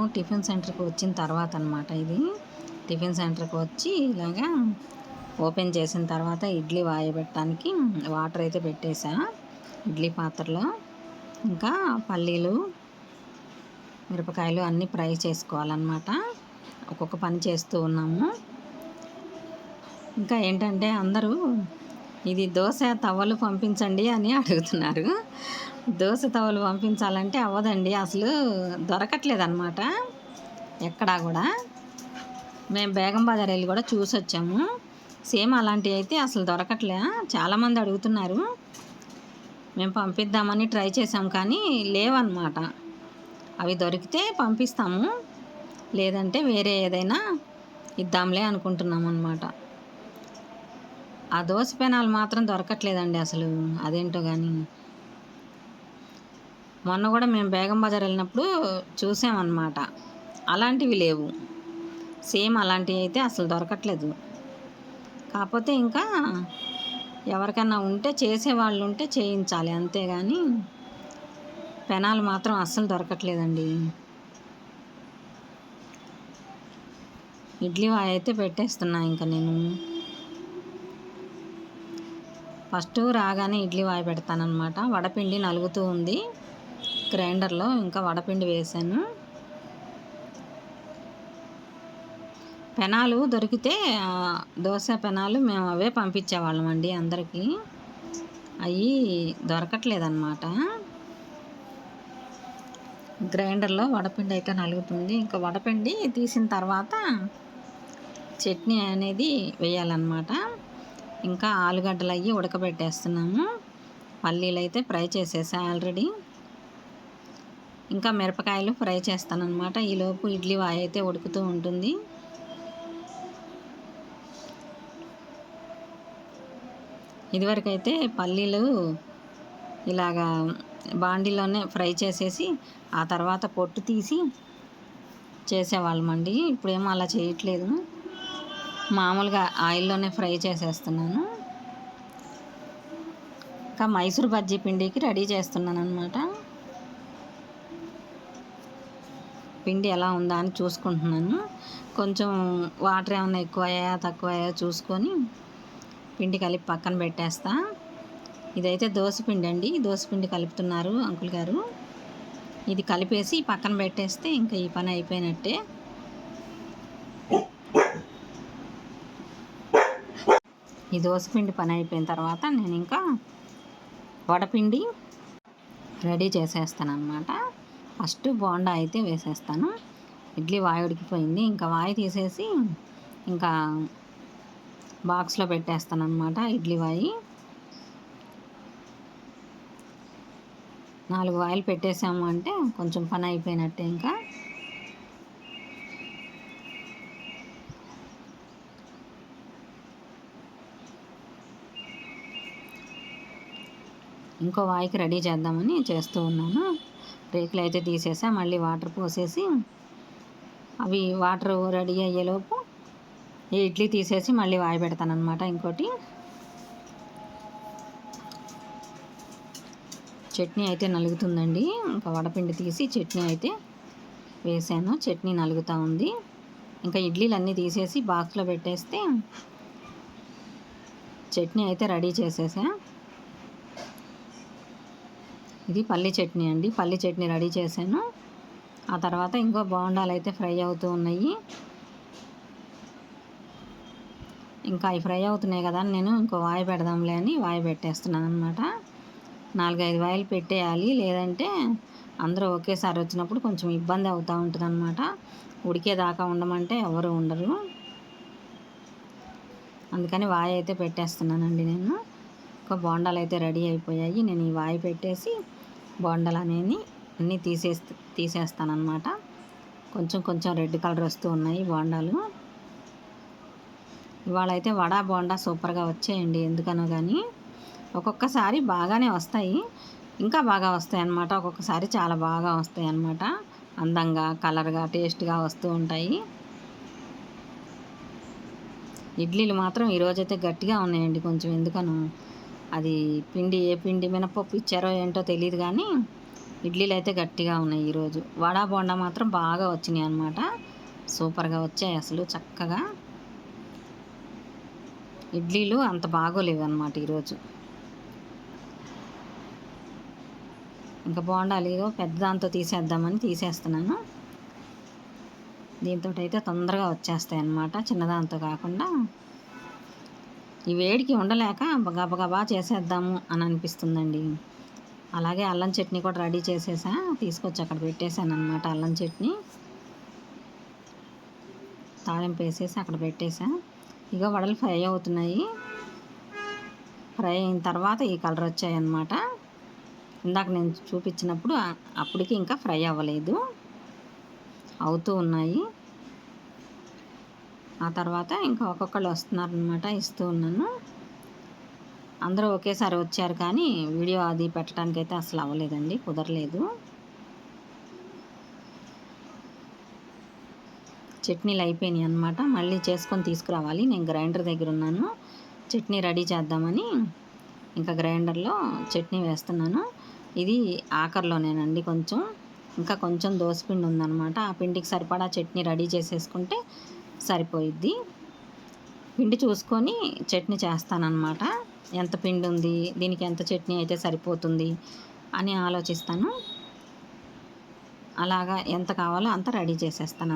నేను టిఫిన్ సెంటర్కి వచ్చిన తర్వాత అనమాట ఇది. టిఫిన్ సెంటర్కి వచ్చి ఇలాగా ఓపెన్ చేసిన తర్వాత ఇడ్లీ వాయబెట్టడానికి వాటర్ అయితే పెట్టేసా. ఇడ్లీ పాత్రలో ఇంకా పల్లీలు మిరపకాయలు అన్నీ ఫ్రై చేసుకోవాలన్నమాట. ఒక్కొక్క పని చేస్తూ ఉన్నాము. ఇంకా ఏంటంటే అందరూ ఇది దోశ తవ్వలు పంపించండి అని అడుగుతున్నారు. దోశ తవ్వలు పంపించాలంటే అవ్వదండి. అసలు దొరకట్లేదు అనమాట ఎక్కడా కూడా. మేము బేగం బజార్ వెళ్ళి కూడా చూసి వచ్చాము సేమ్ అలాంటివి అయితే అసలు దొరకట్లే. చాలామంది అడుగుతున్నారు. మేము పంపిద్దామని ట్రై చేసాం కానీ లేవన్నమాట. అవి దొరికితే పంపిస్తాము. లేదంటే వేరే ఏదైనా ఇద్దాంలే అనుకుంటున్నాం అనమాట ఆ దోశ పెనాలు మాత్రం దొరకట్లేదండి అసలు. అదేంటో కానీ మొన్న కూడా మేము బేగం బజార్ వెళ్ళినప్పుడు చూసామన్నమాట. అలాంటివి లేవు. సేమ్ అలాంటివి అయితే అసలు దొరకట్లేదు. కాకపోతే ఇంకా ఎవరికైనా ఉంటే చేసేవాళ్ళు ఉంటే చేయించాలి అంతేగాని పెనాలు మాత్రం అస్సలు దొరకట్లేదండి. ఇడ్లీ వాయి అయితే పెట్టేస్తున్నా ఇంకా నేను. ఫస్ట్ రాగానే ఇడ్లీ వాయి పెడతానమాట వడపిండి నలుగుతూ ఉంది. గ్రైండర్లో ఇంకా వడపిండి వేసాను. పెనాలు దొరికితే దోశ పెనాలు మేము అవే పంపించేవాళ్ళం అండి అందరికీ. అవి దొరకట్లేదన్నమాట. గ్రైండర్లో వడపిండి అయితే నలుగుతుంది. ఇంకా వడపిండి తీసిన తర్వాత చట్నీ అనేది వేయాలన్నమాట. ఇంకా ఆలుగడ్డలు అయ్యి ఉడకబెట్టేస్తున్నాము. పల్లీలు అయితే ఫ్రై చేసేసా ఆల్రెడీ. ఇంకా మిరపకాయలు ఫ్రై చేస్తానన్నమాట. ఈలోపు ఇడ్లీ వాయి అయితే ఉడుకుతూ ఉంటుంది. ఇదివరకైతే పల్లీలు ఇలాగా బాండీలోనే ఫ్రై చేసేసి ఆ తర్వాత పొట్టు తీసి చేసేవాళ్ళమండి. ఇప్పుడేమో అలా చేయట్లేదు. మామూలుగా ఆయిల్లోనే ఫ్రై చేసేస్తున్నాను. ఇంకా మైసూర్ బజ్జీ పిండికి రెడీ చేస్తున్నాను అనమాట పిండి ఎలా ఉందా అని చూసుకుంటున్నాను. కొంచెం వాటర్ ఏమైనా ఎక్కువయ్యా తక్కువయ్యా చూసుకొని పిండి కలిపి పక్కన పెట్టేస్తా. ఇదైతే పిండి అండి. పిండి కలుపుతున్నారు అంకుల్ గారు. ఇది కలిపేసి పక్కన పెట్టేస్తే ఇంకా ఈ పని అయిపోయినట్టే. ఈ దోశపిండి పని అయిపోయిన తర్వాత నేను ఇంకా వడపిండి రెడీ చేసేస్తాను అనమాట ఫస్ట్ బోండా అయితే వేసేస్తాను. ఇడ్లీ వాయి ఉడికిపోయింది. ఇంకా వాయి తీసేసి ఇంకా బాక్స్లో పెట్టేస్తాను అనమాట ఇడ్లీ వాయి. నాలుగు వాయిలు పెట్టేసాము అంటే కొంచెం పని అయిపోయినట్టే ఇంకా. ఇంకో వాయికి రెడీ చేద్దామని చేస్తూ ఉన్నాను. రేకులు అయితే తీసేసా మళ్ళీ వాటర్ పోసేసి అవి వాటర్ రెడీ అయ్యేలోపు ఈ ఇడ్లీ తీసేసి మళ్ళీ వాయి పెడతాను అనమాట ఇంకోటి. చట్నీ అయితే నలుగుతుందండి. ఇంకా వడపిండి తీసి చట్నీ అయితే వేసాను. చట్నీ నలుగుతూ ఉంది. ఇంకా ఇడ్లీలు అన్నీ తీసేసి బాక్స్లో పెట్టేస్తే చట్నీ అయితే రెడీ చేసేసా. ఇది పల్లి చట్నీ అండి. పల్లి చట్నీ రెడీ చేశాను. ఆ తర్వాత ఇంకో బోండాలు అయితే ఫ్రై అవుతూ ఉన్నాయి. ఇంకా అవి ఫ్రై అవుతున్నాయి కదా నేను ఇంకో వాయి పెడదాంలే అని వాయి పెట్టేస్తున్నాను అనమాట నాలుగైదు వాయిలు పెట్టేయాలి. లేదంటే అందరూ ఒకేసారి వచ్చినప్పుడు కొంచెం ఇబ్బంది అవుతూ ఉంటుంది అనమాట ఉడికేదాకా ఉండమంటే ఎవరు ఉండరు. అందుకని వాయి అయితే పెట్టేస్తున్నానండి నేను. ఒక బోండాలు అయితే రెడీ అయిపోయాయి. నేను ఈ వాయి పెట్టేసి బోండాలు అనేది అన్నీ తీసే తీసేస్తానమాట కొంచెం కొంచెం రెడ్ కలర్ వస్తూ ఉన్నాయి బోండాలు. ఇవాళ అయితే వడ బోండా సూపర్గా వచ్చాయండి ఎందుకనో కానీ ఒక్కొక్కసారి బాగానే వస్తాయి. ఇంకా బాగా వస్తాయి అన్నమాట ఒక్కొక్కసారి చాలా బాగా వస్తాయి అన్నమాట అందంగా కలర్గా టేస్ట్గా వస్తూ ఉంటాయి. ఇడ్లీలు మాత్రం ఈరోజైతే గట్టిగా ఉన్నాయండి కొంచెం ఎందుకనో. అది పిండి ఏ పిండి మినపప్పు ఇచ్చారో ఏంటో తెలియదు కానీ ఇడ్లీలు అయితే గట్టిగా ఉన్నాయి ఈరోజు. వడా బోండా మాత్రం బాగా వచ్చినాయి అనమాట సూపర్గా వచ్చాయి అసలు చక్కగా. ఇడ్లీలు అంత బాగోలేవు అనమాట ఈరోజు. ఇంకా బోండాలు పెద్ద దాంతో తీసేద్దామని తీసేస్తున్నాను. దీంతో అయితే తొందరగా వచ్చేస్తాయి అన్నమాట చిన్నదాంతో కాకుండా. ఈ వేడికి ఉండలేక గబగబా చేసేద్దాము అని అనిపిస్తుందండి. అలాగే అల్లం చట్నీ కూడా రెడీ చేసేసా తీసుకొచ్చి అక్కడ పెట్టేశాను అనమాట అల్లం చట్నీ. తాళింపు వేసేసి అక్కడ పెట్టేసా. ఇక వడలు ఫ్రై అవుతున్నాయి. ఫ్రై అయిన తర్వాత ఈ కలర్ వచ్చాయి అన్నమాట ఇందాక నేను చూపించినప్పుడు అప్పటికి ఇంకా ఫ్రై అవ్వలేదు. అవుతూ ఉన్నాయి. ఆ తర్వాత ఇంకా ఒక్కొక్కళ్ళు వస్తున్నారనమాట ఇస్తూ ఉన్నాను. అందరూ ఒకేసారి వచ్చారు కానీ వీడియో అది పెట్టడానికి అయితే అసలు అవ్వలేదండి కుదరలేదు. చట్నీలు అయిపోయినాయి అనమాట మళ్ళీ చేసుకొని తీసుకురావాలి. నేను గ్రైండర్ దగ్గర ఉన్నాను చట్నీ రెడీ చేద్దామని ఇంకా గ్రైండర్లో చట్నీ వేస్తున్నాను. ఇది ఆఖరిలోనేనండి కొంచెం. ఇంకా కొంచెం దోసపిండి ఉందన్నమాట ఆ పిండికి సరిపడా చట్నీ రెడీ చేసేసుకుంటే సరిపోయిద్ది. పిండి చూసుకొని చట్నీ చేస్తానన్నమాట. ఎంత పిండి ఉంది? దీనికి ఎంత చట్నీ అయితే సరిపోతుంది? అని ఆలోచిస్తాను. అలాగా ఎంత కావాలో అంత రెడీ చేసేస్తాను